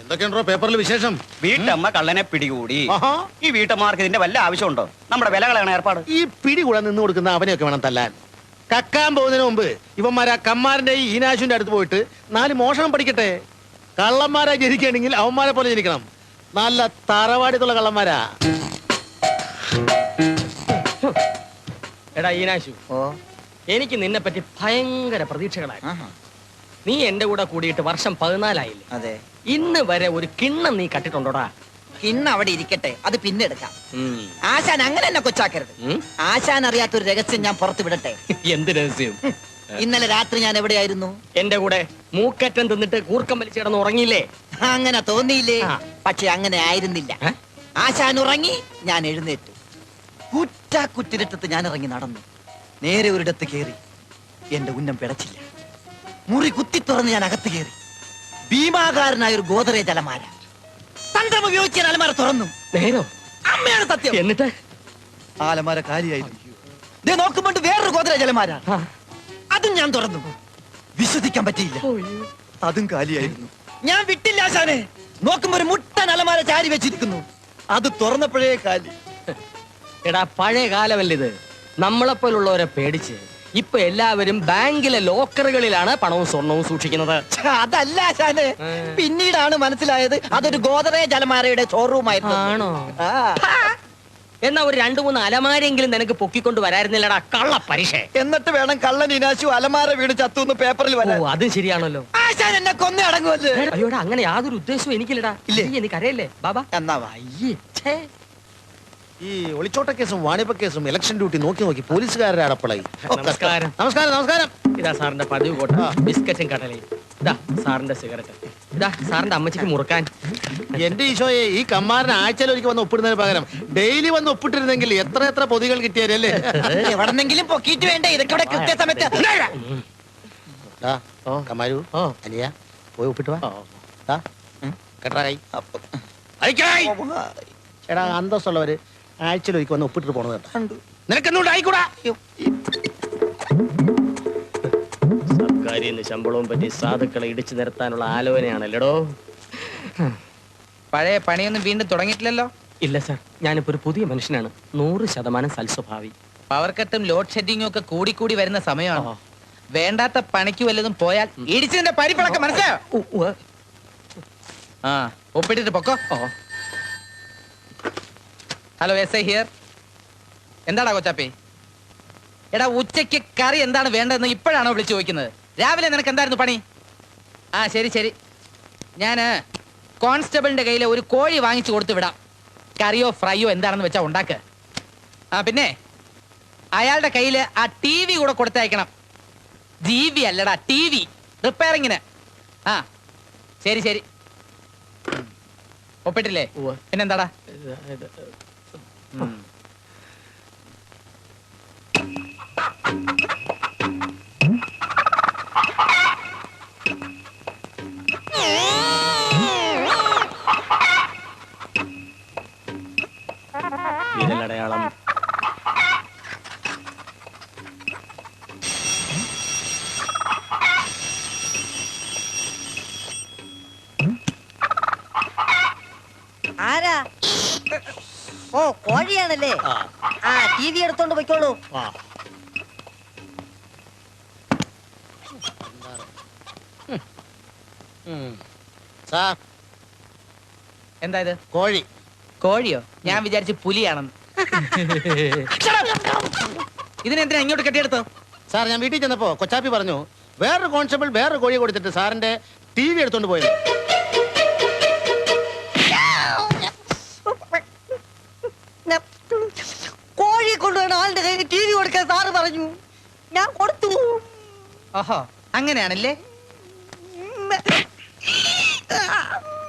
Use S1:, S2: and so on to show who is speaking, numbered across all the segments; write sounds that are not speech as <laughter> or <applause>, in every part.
S1: എന്തൊക്കെയുണ്ടോ പേപ്പറിൽ വിശേഷം?
S2: വീട്ടമ്മ കള്ളനെ പിടികൂടി. ഈ വീട്ടമ്മമാർക്ക് ഇതിന്റെ വല്ല ആവശ്യമുണ്ടോ? നമ്മുടെ വില കളയണ ഏർപ്പാട്.
S1: ഈ പിടികൂടെ നിന്ന് കൊടുക്കുന്ന അവനെയൊക്കെ വേണം തല്ലാൻ. കക്കാൻ പോകുന്നതിന് മുമ്പ് ഇവന്മാരാ കമ്മാരന്റെ ഈ ഈനാശുവിന്റെ അടുത്ത് പോയിട്ട് നാല് മോഷണം പഠിക്കട്ടെ. കള്ളന്മാരെ ജനിക്കണമെങ്കിൽ അവന്മാരെ പോലെ ജനിക്കണം. നല്ല തറവാടിത്തുള്ള കള്ളന്മാരാ.
S3: എടാ ഈനാശു.
S4: ഓ.
S3: എനിക്ക് നിന്നെ പറ്റി ഭയങ്കര പ്രതീക്ഷകളായി.
S4: ആഹാ.
S3: നീ എന്റെ കൂടെ കൂടിയിട്ട് വർഷം പതിനാലായില്ലേ?
S4: അതെ.
S3: ഇന്ന് വരെ ഒരു കിണ്ണം നീ കട്ടിട്ടുണ്ടോടാ?
S4: കിണ്ണം അവിടെ ഇരിക്കട്ടെ. അത് പിന്നെ എടുക്കാം. ആശാൻ അങ്ങനെ എന്നെ കൊച്ചാക്കരുത്.
S3: ഉം?
S4: ആശാൻ അറിയാത്ത ഒരു രഹസ്യം ഞാൻ പുറത്തു വിടട്ടെ. <laughs>
S3: എന്ത് രഹസ്യം?
S4: ഇന്നലെ രാത്രി ഞാൻ എവിടെയായിരുന്നു?
S3: എന്റെ കൂടെ മൂക്കറ്റം തിന്നിട്ട് കൂർക്കം വലിച്ചു കിടന്ന് ഉറങ്ങിയില്ലേ?
S4: അങ്ങനെ തോന്നിയില്ലേ?
S3: ആ.
S4: പക്ഷെ അങ്ങനെ ആയിരുന്നില്ല.
S3: ഏ?
S4: ആശാൻ ഉറങ്ങി ഞാൻ എഴുന്നേറ്റു. കുറ്റ കുറ്റിരട്ടത്ത് ഞാൻ ഇറങ്ങി നടന്നു. നേരെ ഒരിടത്ത് കയറി എന്റെ ഉന്നം പിടച്ചില്ല. മുറി കുത്തി തുറന്ന് ഞാൻ അകത്ത് കയറി. ഭീമാകാരനായ ഒരു ഗോദറേജ് അലമാര തന്ത്രം ഉപയോഗിച്ച് ഞാൻ അലമാര തുറന്നു.
S3: നേരോ?
S4: അമ്മയാണ് സത്യം.
S3: എന്നിട്ട്?
S4: ആലമാര കാലിയായിരുന്നു. ദേ നോക്കുമ്പോണ്ട് വേറൊരു ഗോദറേജ് അലമാര
S3: ആ.
S4: അതും ഞാൻ തുറന്നു. വിശ്വസിക്കാൻ പറ്റിയില്ല. അതും കാലിയായിരുന്നു. ഞാൻ വിട്ടില്ല ആശാനെ. നോക്കുമ്പോ ഒരു മുട്ടൻ അലമാര ചാരി വെച്ചിരിക്കുന്നു. അത് തുറന്നപ്പോഴേ കാലി.
S3: എടാ പഴയ കാലമല്ലിത്. നമ്മളെപ്പോലുള്ളവരെ പേടിച്ച്. ഇപ്പൊ എല്ലാവരും ബാങ്കിലെ ലോക്കറുകളിലാണ് പണവും സ്വർണവും സൂക്ഷിക്കുന്നത്.
S4: അതല്ല ആശാനെ. പിന്നീടാണ് മനസ്സിലായത് അതൊരു ഗോദറേ ജലമാരയുടെ ഷോറൂം ആയിരുന്നു.
S3: ആണോ
S4: ആ.
S3: എന്നാ ഒരു രണ്ടു മൂന്ന് അലമാരെങ്കിലും നിനക്ക് പൊക്കിക്കൊണ്ട് വരായിരുന്നില്ലടാ കള്ള പരീക്ഷ.
S4: എന്നിട്ട് വേണം കള്ളൻ ഇനാശു അലമാര വീട് ചത്തുന്ന് പേപ്പറിൽ വരാൻ.
S3: അതും ശരിയാണല്ലോ.
S4: ആശാൻ എന്നെ കൊന്നേ അടങ്ങുമല്ലേ
S3: അയ്യോടാ അങ്ങനെ യാതൊരു ഉദ്ദേശവും എനിക്കില്ലടാ.
S4: ഇല്ലേ?
S3: എനിക്കറിയല്ലേ എനിക്ക് ബാബാ.
S4: എന്നാ വാ.
S1: ഈ ഒളിച്ചോട്ട കേസും വാണിപ കേസും ഇലക്ഷൻ ഡ്യൂട്ടി നോക്കി നോക്കി പോലീസുകാരുടെ അടപ്പളായി.
S3: നമസ്കാരം.
S1: നമസ്കാരം നമസ്കാരം.
S3: ഇതാ സാറിന്റെ പതിവ് കോട്ട. ബിസ്ക്കറ്റും കടലയും. ഇതാ സാറിന്റെ സിഗരറ്റ്. ഇതാ സാറിന്റെ അമ്മച്ചിക്ക് മുറുക്കാൻ.
S1: എന്റെ ഈശോയെ ഈ കമ്മാരൻ ആഴ്ചയിൽ ഒരിക്കൽ വന്ന് ഒപ്പിടുന്നതിന് പകരം ഡെയിലി വന്ന് ഒപ്പിട്ടിരുന്നെങ്കിൽ എത്ര എത്ര പൊതികൾ കിട്ടിയാലേ
S4: എവിടെന്നെങ്കിലും പൊക്കിയിട്ട് വേണ്ട? ഇതൊക്കെ ഇവിടെ കൃത്യസമയത്ത്.
S1: കമാരു
S3: ഓ.
S1: അനിയ പോയി ഒപ്പിട്ട് വാ. കൈ എടാ അന്തസ്സുള്ളവര് ആഴ്ചയിൽ ഒരിക്കൽ വന്ന് ഒപ്പിട്ടിട്ട് പോണത്
S4: കണ്ടു.
S1: നിനക്കെന്നുകൊണ്ട് ആയിക്കൂടാ?
S3: സർക്കാരിന്ന് ശമ്പളവും പറ്റി സാധുക്കളെ ഇടിച്ചു നിരത്താനുള്ള ആലോചനയാണല്ലോ
S5: പഴയ പണിയൊന്നും വീണ്ടും തുടങ്ങിയിട്ടില്ലല്ലോ?
S3: ഇല്ല സാർ. ഞാനിപ്പോ ഒരു പുതിയ മനുഷ്യനാണ്. നൂറ് ശതമാനം സൽസ്വഭാവി.
S5: പവർ കട്ടും ലോഡ് ഷെഡിങ്ങും ഒക്കെ കൂടി കൂടി വരുന്ന സമയമാണ്. വേണ്ടാത്ത പണിക്ക് വല്ലതും പോയാൽ ഇടിച്ചതിന്റെ പരിപ്പിളക്കം മനസ്സിലായോ? ആ ഒപ്പിട്ടിട്ട് പൊക്കോ.
S3: ഓ,
S5: ഹലോ എസ് ഐ ഹിയർ എന്താടാ കൊച്ചാപ്പി? എടാ ഉച്ചയ്ക്ക് കറി എന്താണ് വേണ്ടതെന്ന് ഇപ്പോഴാണോ വിളിച്ചു ചോദിക്കുന്നത്? രാവിലെ നിനക്ക് എന്തായിരുന്നു പണി? ആ ശരി ശരി. ഞാൻ കോൺസ്റ്റബിളിന്റെ കയ്യിൽ ഒരു കോഴി വാങ്ങിച്ചു കൊടുത്തു വിടാം. കറിയോ ഫ്രൈയോ എന്താണെന്ന് വെച്ചാൽ ഉണ്ടാക്ക്. ആ പിന്നെ അയാളുടെ കയ്യിൽ ആ ടി വി കൂടെ കൊടുത്തയക്കണം. ജി വി അല്ലടാ ടി വി. റിപ്പയറിങ്ങിന്. ആ ശരി ശരി. ഒപ്പിട്ടില്ലേ. പിന്നെന്താടാ?
S3: ഇത്,
S6: ഓ
S3: ആ,
S6: ടി വി എടുത്തോണ്ട് പോയിക്കോളൂ.
S1: സാർ.
S5: എന്താ ഇത്
S1: കോഴി.
S5: കോഴിയോ? ഞാൻ വിചാരിച്ചു പുലിയാണെന്ന്. ഇതിനെന്തിനാ ഇങ്ങോട്ട് കെട്ടിയെടുത്തോ
S1: സാർ ഞാൻ വീട്ടിൽ ചെന്നപ്പോ കൊച്ചാപ്പി പറഞ്ഞു വേറൊരു കോൺസ്റ്റബിൾ വേറൊരു കോഴിയെ കൊടുത്തിട്ട് സാറിന്റെ ടി വി എടുത്തോണ്ട് പോയത്.
S6: ഞാൻ കോഴി കൊണ്ടുവന്ന ആളുടെ കയ്യിൽ ടി വി കൊടുക്കാൻ സാറ് പറഞ്ഞു. ഞാൻ കൊടുത്തു.
S5: ഓഹോ അങ്ങനെയാണല്ലേ?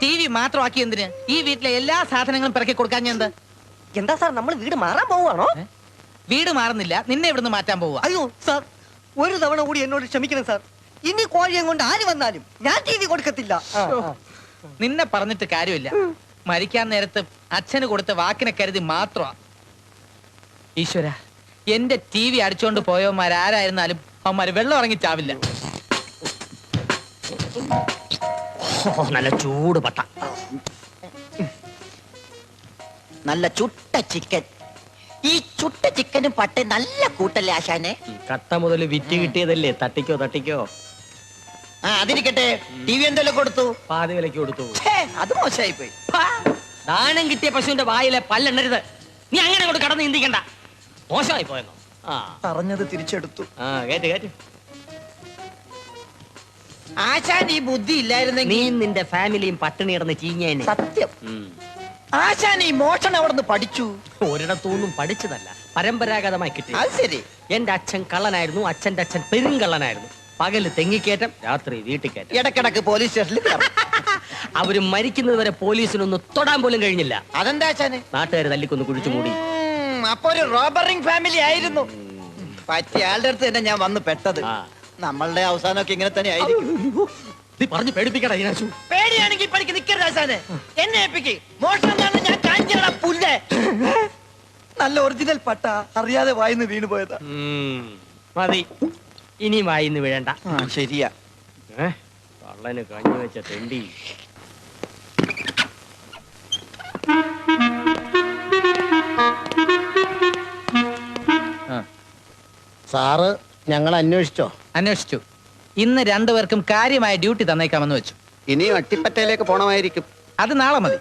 S5: ടി വി മാത്രമാക്കി എന്തിന്? ഈ വീട്ടിലെ എല്ലാ സാധനങ്ങളും പിറക്കി കൊടുക്കാൻ ഞാൻ എന്താ?
S6: എന്താ സാർ നമ്മൾ വീട് മാറാൻ
S5: പോവുകയാണോ? വീട് മാറുന്നില്ല നിന്നെ ഇവിടുന്ന് മാറ്റാൻ പോവുക.
S6: അയ്യോ സാർ ഒരു തവണ കൂടി എന്നോട് ക്ഷമിക്കണം സാർ. ഇനി കോഴിയെ കൊണ്ട് ആര് വന്നാലും ഞാൻ ടി വി കൊടുക്കത്തില്ല.
S5: നിന്നെ പറഞ്ഞിട്ട് കാര്യമില്ല. മരിക്കാൻ നേരത്ത് അച്ഛന് കൊടുത്ത വാക്കിനെ കരുതി മാത്രമാ. ഈശ്വര എന്റെ ടി വി അടിച്ചോണ്ട് പോയവന്മാരാരായിരുന്നാലും അവന്മാര് വെള്ളം ഇറങ്ങി ചാവില്ല.
S3: നല്ല ചൂട് പട്ട.
S4: നല്ല ചുട്ട ചിക്കൻ. ഈ ചുട്ട ചിക്കനും പട്ട നല്ല കൂട്ടല്ലേ ആശാനെ?
S3: കട്ട മുതൽ വിറ്റ് കിട്ടിയതല്ലേ? തട്ടിക്കോ തട്ടിക്കോ.
S4: ആ അതിരിക്കട്ടെ. ടി വി എന്തെല്ലാം കൊടുത്തു?
S3: പാതി വിലക്ക് കൊടുത്തു.
S4: ഛേ, അത് മോശമായി പോയി
S3: ദാനം കിട്ടിയ പശുവിന്റെ വായിലെ പല്ലെണ്ണരുത്. നീ അങ്ങനെ അങ്ങോട്ട് കടന്ന് ചിന്തിക്കണ്ട. മോശമായി പോയെന്നോ? ആ.
S4: പറഞ്ഞത് തിരിച്ചെടുത്തു.
S3: ആ കേറ്റ് കേറ്റ്.
S4: ആശാൻ ഈ ബുദ്ധി ഇല്ലായിരുന്നെങ്കിൽ
S3: നീ നിന്റെ ഫാമിലിയും പട്ടിണി കിടന്ന് ചീഞ്ഞേനെ.
S4: സത്യം. ആശാൻ ഈ മോഷണം അവിടെ നിന്ന് പഠിച്ചു.
S3: ഒരിടത്തൂന്നും പഠിച്ചതല്ല പരമ്പരാഗതമായി കിട്ടി.
S4: അത് ശരി.
S3: എന്റെ അച്ഛൻ കള്ളനായിരുന്നു അച്ഛന്റെ അച്ഛൻ പെരും കള്ളനായിരുന്നു പകൽ തെങ്ങിക്കയറ്റം രാത്രി വീട്ടിൽ കയറ്റം
S4: ഇടക്കിടക്ക് പോലീസ് സ്റ്റേഷനിൽ കയറും.
S3: അവർ മരിക്കുന്നത് വരെ പോലീസിനൊന്ന് തൊടാൻ പോലും കഴിഞ്ഞില്ല.
S4: അതെന്താ
S3: നാട്ടുകാർ തല്ലിക്കൊന്ന് കുഴിച്ചു മൂടി.
S4: അപ്പൊ ഒരു റോബറിംഗ് ഫാമിലി ആയിരുന്നു. പറ്റിയ ആളുടെ അടുത്ത് തന്നെ ഞാൻ വന്ന് പെട്ടത്. നമ്മളുടെ അവസാനമൊക്കെ ഇങ്ങനെ തന്നെ ആയിരിക്കും.
S3: നീ പറഞ്ഞു പേടിപ്പിക്കടാ ഈനാശു
S4: പേടിയാണെങ്കിൽ പഠിക്ക് നിക്കരുത് ആശാനെ എന്നെ ഏൽപ്പിക്ക്. മോഷണം എന്താണെന്ന് ഞാൻ കാണിച്ചടാ പുല്ലേ. നല്ല ഒറിജിനൽ പട്ട. അറിയാതെ വായിന്ന് വീണു പോയതാ.
S3: മതി. ഇനി വായിന്ന് വീഴണ്ട.
S4: ആ ശരിയാ.
S3: ഏ? കള്ളന് കഞ്ഞു വെച്ച തെണ്ടി.
S1: സാറ് ഞങ്ങൾ അന്വേഷിച്ചോ?
S5: അന്വേഷിച്ചു. ഇന്ന് രണ്ടുപേർക്കും കാര്യമായ ഡ്യൂട്ടി തന്നേക്കാമെന്ന് വെച്ചു.
S2: ഇനിയും അട്ടിപ്പറ്റയിലേക്ക് പോണമായിരിക്കും.
S5: അത് നാളെ മതി.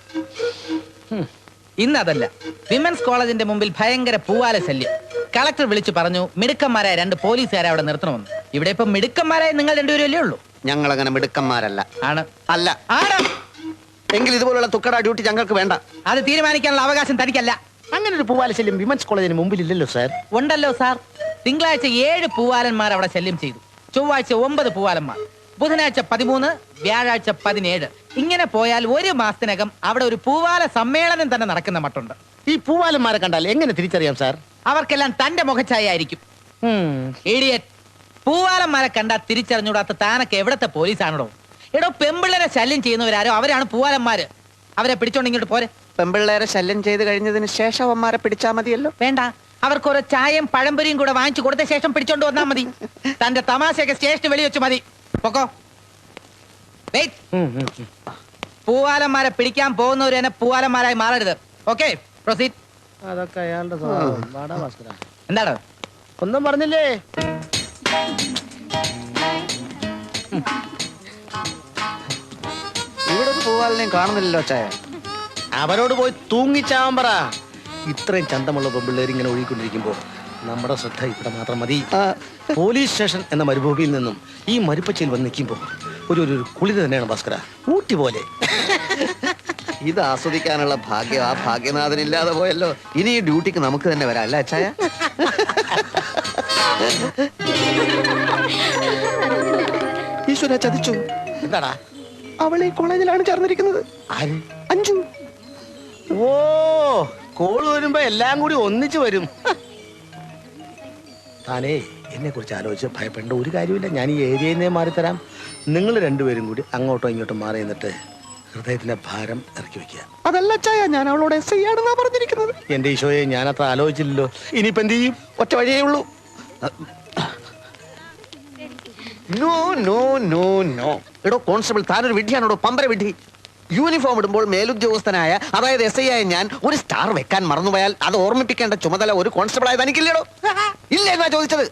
S5: ഇന്നതല്ല വിമൻസ് കോളേജിന്റെ മുമ്പിൽ ഭയങ്കര പൂവാല ശല്യം. കളക്ടർ വിളിച്ചു പറഞ്ഞു മിടുക്കന്മാരായ രണ്ട് പോലീസുകാരെ അവിടെ നിർത്തണമെന്ന്. ഇവിടെ ഇപ്പൊ മിടുക്കന്മാരായ നിങ്ങൾ രണ്ടുപേരും അല്ലേ ഉള്ളൂ.
S2: ഞങ്ങൾ അങ്ങനെ മിടുക്കന്മാരല്ല.
S5: ആണ്.
S2: അല്ല.
S5: ആണ്.
S2: എങ്കിൽ ഇതുപോലുള്ള തുക്കട ഡ്യൂട്ടി ഞങ്ങൾക്ക് വേണ്ട.
S5: അത് തീരുമാനിക്കാനുള്ള അവകാശം തനിക്കല്ല.
S1: അങ്ങനെ ഒരു പൂവാല ശല്യം വിമൻസ് കോളേജിന് മുമ്പിലില്ലല്ലോ സാർ.
S5: ഉണ്ടല്ലോ സാർ. തിങ്കളാഴ്ച ഏഴ് പൂവാലന്മാർ അവിടെ ശല്യം ചെയ്തു. ചൊവ്വാഴ്ച ഒമ്പത് പൂവാലന്മാർ. ബുധനാഴ്ച പതിമൂന്ന് വ്യാഴാഴ്ച പതിനേഴ്. ഇങ്ങനെ പോയാൽ ഒരു മാസത്തിനകം അവിടെ ഒരു പൂവാല സമ്മേളനം തന്നെ നടക്കുന്ന മട്ടുണ്ട്.
S1: ഈ പൂവാലന്മാരെ കണ്ടാൽ എങ്ങനെ തിരിച്ചറിയാം സാർ?
S5: അവർക്കെല്ലാം തന്റെ മുഖച്ഛായ ആയിരിക്കും പൂവാലന്മാരെ കണ്ടാൽ തിരിച്ചറിഞ്ഞൂടാത്ത താനൊക്കെ എവിടത്തെ പോലീസാണോ എടോ പെമ്പിള്ളേരെ ശല്യം ചെയ്യുന്നവരാരോ? അവരാണ് പൂവാലന്മാര്. അവരെ പിടിച്ചോണ്ടിങ്ങോട്ട് പോരെ.
S2: പെമ്പിള്ളേരെ ശല്യം ചെയ്ത് കഴിഞ്ഞതിന് ശേഷം അവന്മാരെ പിടിച്ചാൽ മതിയല്ലോ.
S5: വേണ്ട. അവർക്ക് ഒരു ചായയും പഴംപൊരിയും കൂടെ വാങ്ങിച്ചു കൊടുത്ത ശേഷം പിടിച്ചോണ്ട് വന്നാ മതി. തന്റെ തമാശയൊക്കെ സ്റ്റേഷന് വെളി വെച്ച് മതി. പൊക്കോ. പൂവാലന്മാരെ പിടിക്കാൻ പോകുന്നവർ തന്നെ പൂവാലന്മാരായി മാറരുത്. Okay proceed.
S1: അതൊക്കെ അയാളുടെ.
S5: എന്താണ്?
S1: ഒന്നും പറഞ്ഞില്ലേ?
S2: ഇവിടെ ഒരു പൂവാലിനെയും കാണുന്നില്ലല്ലോ ചായ.
S1: അവരോട് പോയി തൂങ്ങിച്ചാവാൻ പറ. ഇത്രയും ചന്തമുള്ള പെമ്പിള്ളേർ ഇങ്ങനെ ഒഴുകിക്കൊണ്ടിരിക്കുമ്പോൾ നമ്മുടെ ശ്രദ്ധ ഇവിടെ മാത്രം മതി. പോലീസ് സ്റ്റേഷൻ എന്ന മരുഭൂമിയിൽ നിന്നും ഈ മരുപ്പച്ചയിൽ വന്ന് നിൽക്കുമ്പോൾ ഒരു ഒരു കുളി തന്നെയാണ് ഭാസ്കര. ഊട്ടി പോലെ.
S2: ഇത് ആസ്വദിക്കാനുള്ള ഭാഗ്യം ആ ഭാഗ്യനാഥൻ ഇല്ലാതെ പോയല്ലോ. ഇനി ഈ ഡ്യൂട്ടിക്ക് നമുക്ക് തന്നെ വരാം അല്ല അച്ചായ? ഈശ്വര ചതിച്ചു.
S1: എന്താടാ?
S2: അവളെ ഈ കോളേജിലാണ് ചേർന്നിരിക്കുന്നത്.
S1: ആര്?
S2: അഞ്ചു
S1: ഓ കോൾ വരുമ്പോ എല്ലാം കൂടി ഒന്നിച്ചു വരും. താനേ എന്നെ കുറിച്ച് ആലോചിച്ച് ഭയപ്പെടേണ്ട ഒരു കാര്യമില്ല ഞാൻ ഈ ഏരിയയിൽ നിന്നേ മാറിത്തരാം നിങ്ങൾ രണ്ടുപേരും കൂടി അങ്ങോട്ടോ ഇങ്ങോട്ടോ മാറി നിന്നിട്ട് ഹൃദയത്തിന്റെ ഭാരം ഇറക്കി വെക്കുക.
S2: അതല്ല ഞാൻ അവളോട് എസ് ഐ ആണെന്നാ പറഞ്ഞിരിക്കുന്നത്.
S1: എന്റെ ഈശോയെ ഞാൻ അത്ര ആലോചിച്ചില്ലല്ലോ. ഇനിയിപ്പോ എന്ത് ചെയ്യും?
S2: ഒറ്റ വഴിയേ ഉള്ളൂ. No no no no. എടോ കോൺസ്റ്റബിൾ താനൊരു വിഡ്ഢിയാണോടോ? പമ്പര വിഡ്ഢി. യൂണിഫോം ഇടുമ്പോൾ മേലുദ്യോഗസ്ഥനായ അതായത് എസ് ഐ ആയ ഞാൻ ഒരു സ്റ്റാർ വെക്കാൻ മറന്നുപോയാൽ അത് ഓർമ്മിപ്പിക്കേണ്ട ചുമതല ഒരു കോൺസ്റ്റബിൾ ആയത് എനിക്കില്ലടോ. ഇല്ല എന്നാ ചോദിച്ചത്?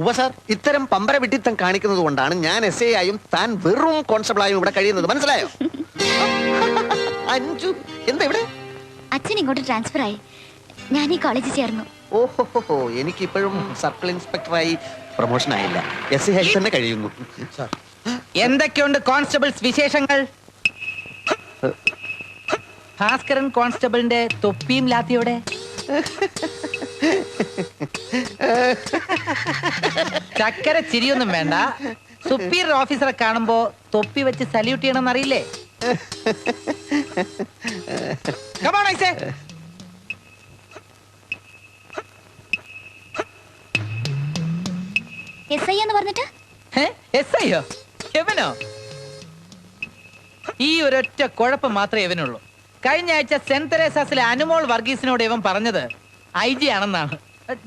S1: ഉപ സാർ
S2: ഇത്തരം പമ്പര വിട്ടിത്തം കാണിക്കുന്നത് കൊണ്ടാണ് ഞാൻ എസ് ഐ ആയും താൻ വെറും കോൺസ്റ്റബിൾ ആയും ഇവിടെ കഴിയുന്നത്. മനസ്സിലായോ? അഞ്ചു എന്താ ഇവിടെ?
S7: അച്ഛൻ ഇങ്ങോട്ട് ട്രാൻസ്ഫർ ആയി. ഞാൻ ഈ കോളേജിൽ ചേർന്നു.
S2: ഓഹോ എനിക്ക് ഇപ്പോഴും സർക്കിൾ ഇൻസ്പെക്ടറായി പ്രൊമോഷൻ ആയില്ല എസ് ഐ ആയി തന്നെ കഴിയുന്നു.
S1: സാർ
S5: എന്തൊക്കെയുണ്ട് കോൺസ്റ്റബിൾസ് വിശേഷങ്ങൾ? ഭാസ്കരൻ കോൺസ്റ്റബിളിന്റെ തൊപ്പിയും ലാത്തിയോടെ? ചക്കര ചിരിയൊന്നും വേണ്ട. സുപ്പീരിയർ ഓഫീസറെ കാണുമ്പോ തൊപ്പി വെച്ച് സല്യൂട്ട് ചെയ്യണമെന്ന് അറിയില്ലേ
S7: എസ് ഐ എന്ന് പറഞ്ഞിട്ട്?
S5: എവനോ? ഈ ഒരൊറ്റ കുഴപ്പം മാത്രമേ ഇവനുള്ളൂ കഴിഞ്ഞ ആഴ്ച സെന്റ് തെരേസാസിലെ അനുമോൾ വർഗീസിനോട് ഇവൻ പറഞ്ഞത് ഐ ജി ആണെന്നാണ്.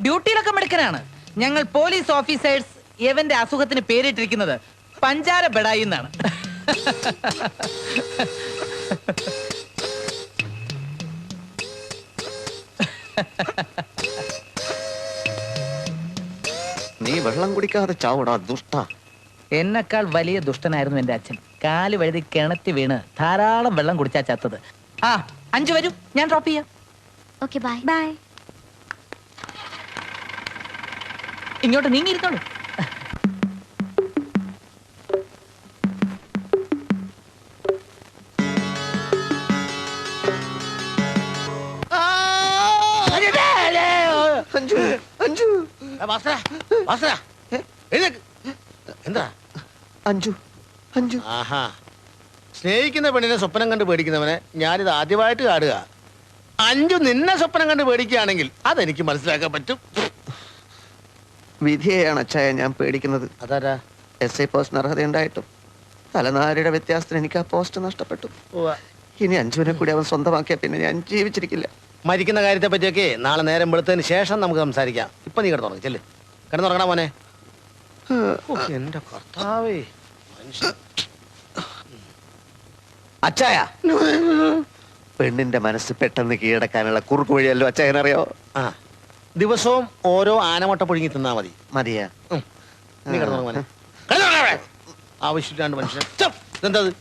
S5: ഡ്യൂട്ടിയിലൊക്കെ മിടുക്കനാണ്. ഞങ്ങൾ പോലീസ് ഓഫീസേഴ്സ് ഇവന്റെ അസുഖത്തിന് പേരിട്ടിരിക്കുന്നത് പഞ്ചാര ബെടായി എന്നാണ്.
S2: നീ വെള്ളം കുടിക്കാതെ ചാവടാ ദുഷ്ട.
S5: എന്നെക്കാൾ വലിയ ദുഷ്ടനായിരുന്നു എന്റെ അച്ഛൻ. കാൽ വഴുതി കിണറ്റി വീണ് ധാരാളം വെള്ളം കുടിച്ചാ ചത്തത്. ആ അഞ്ചു വരും. ഞാൻ ഡ്രോപ്പ് ചെയ്യാം.
S7: ഓക്കെ ബൈ ബൈ
S5: ഇങ്ങോട്ട് നീങ്ങിയിരുന്നോളൂ.
S1: ഇരുന്നോളൂ എന്താ?
S2: അഞ്ചു അഞ്ചു
S1: ആഹാ. സ്നേഹിക്കുന്ന പെണ്ണിനെ സ്വപ്നം കണ്ട് പേടിക്കുന്നവനെ ഞാനിത് ആദ്യമായിട്ട് കാണുക. അഞ്ചു നിന്നെ സ്വപ്നം കണ്ട് പേടിക്കുകയാണെങ്കിൽ അതെനിക്ക് മനസ്സിലാക്കാൻ പറ്റും.
S2: വിധിയെയാണ് അച്ചായ ഞാൻ പേടിക്കുന്നത്.
S1: അതാരാ?
S2: എസ് ഐ പോസ്റ്റിന് അർഹതയുണ്ടായിട്ടും തലനാരിയുടെ വ്യത്യാസത്തിന് എനിക്ക് ആ പോസ്റ്റ് നഷ്ടപ്പെട്ടു. ഇനി അഞ്ചുവിനെ കൂടി അവൻ സ്വന്തമാക്കിയ പിന്നെ ഞാൻ ജീവിച്ചിരിക്കില്ല.
S1: മരിക്കുന്ന കാര്യത്തെ പറ്റിയൊക്കെ നാളെ നേരം വെളുത്തതിന് ശേഷം നമുക്ക് സംസാരിക്കാം. ഇപ്പൊ നീ കിടന്നുറങ്ങി ചെല്ല്. കിടന്നുറങ്ങണ മോനെ. എന്റെ കർത്താവേ. മനുഷ്യൻ
S2: അച്ചായ. പെണ്ണിന്റെ മനസ്സ് പെട്ടെന്ന് കീഴടക്കാനുള്ള കുറുക്ക് വഴിയല്ലോ അച്ചായനറിയോ?
S1: ആ. ദിവസവും ഓരോ ആനമട്ട പുഴുങ്ങി തിന്നാ മതി.
S2: മതിയാ.
S1: നീ മോനെ. ആവശ്യമില്ലാണ്ട് മനുഷ്യൻ ഇതെന്താ ഇത്?